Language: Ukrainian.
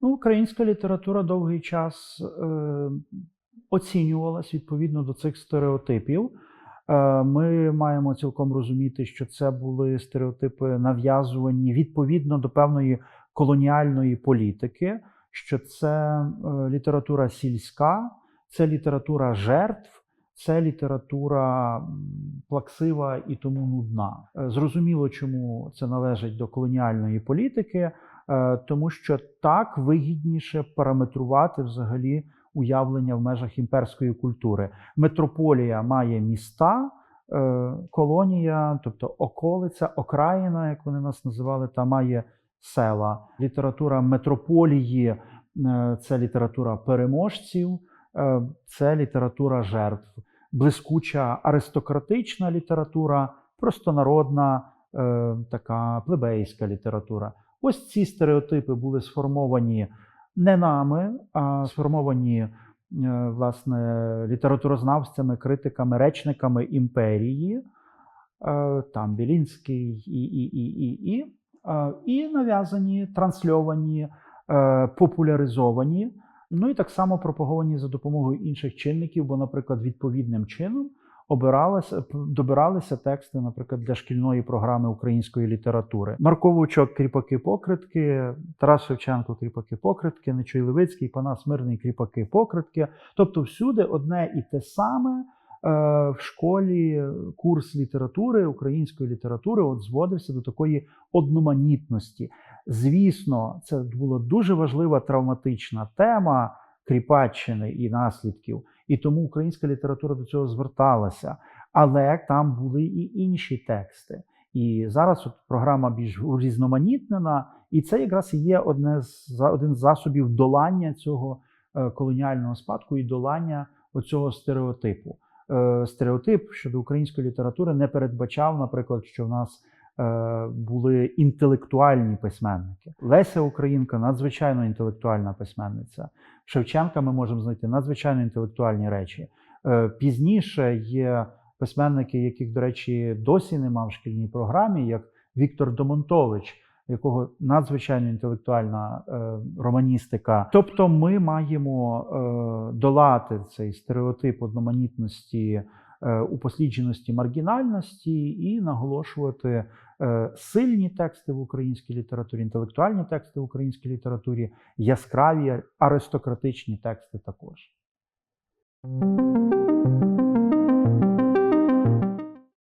Ну, українська література довгий час е, оцінювалась відповідно до цих стереотипів. Е, ми маємо цілком розуміти, що це були стереотипи нав'язувані відповідно до певної колоніальної політики, що це е, література сільська, це література жертв, це література плаксива і тому нудна. Е, Зрозуміло, чому це належить до колоніальної політики, е, тому що так вигідніше параметрувати взагалі уявлення в межах імперської культури. Метрополія має міста, е, колонія, тобто околиця, окраїна, як вони нас називали, та має села. Література метрополії це література переможців, це література жертв. Блискуча аристократична література, простонародна, е, така плебейська література. Ось ці стереотипи були сформовані не нами, а сформовані е, власне літературознавцями, критиками, речниками імперії, е, там Білінський і, і, і, і, і, е, і нав'язані, трансльовані, е, популяризовані. Ну і так само пропаговані за допомогою інших чинників, бо, наприклад, відповідним чином обиралися, добиралися тексти, наприклад, для шкільної програми української літератури. Марко Вовчок Кріпаки-покритки, Тарас Шевченко Кріпаки-покритки, Нечуй Левицький, Панас Мирний Кріпаки-покритки. Тобто всюди одне і те саме. Е, В школі курс літератури, української літератури, от зводився до такої одноманітності. Звісно, це була дуже важлива травматична тема Кріпаччини і наслідків, і тому українська література до цього зверталася. Але там були і інші тексти. І зараз от програма більш урізноманітнена, і це якраз і є одне з один з засобів долання цього е, колоніального спадку і долання оцього стереотипу. Е, Стереотип щодо української літератури не передбачав, наприклад, що в нас е, були інтелектуальні письменники. Леся Українка надзвичайно інтелектуальна письменниця. Шевченка ми можемо знайти надзвичайно інтелектуальні речі. Е, Пізніше є письменники, яких, до речі, досі нема в шкільній програмі, як Віктор Домонтович, якого надзвичайно інтелектуальна е, романістика. Тобто, ми маємо е, долати цей стереотип одноманітності, е, упослідженості, маргінальності і наголошувати е, сильні тексти в українській літературі, інтелектуальні тексти в українській літературі, яскраві аристократичні тексти також.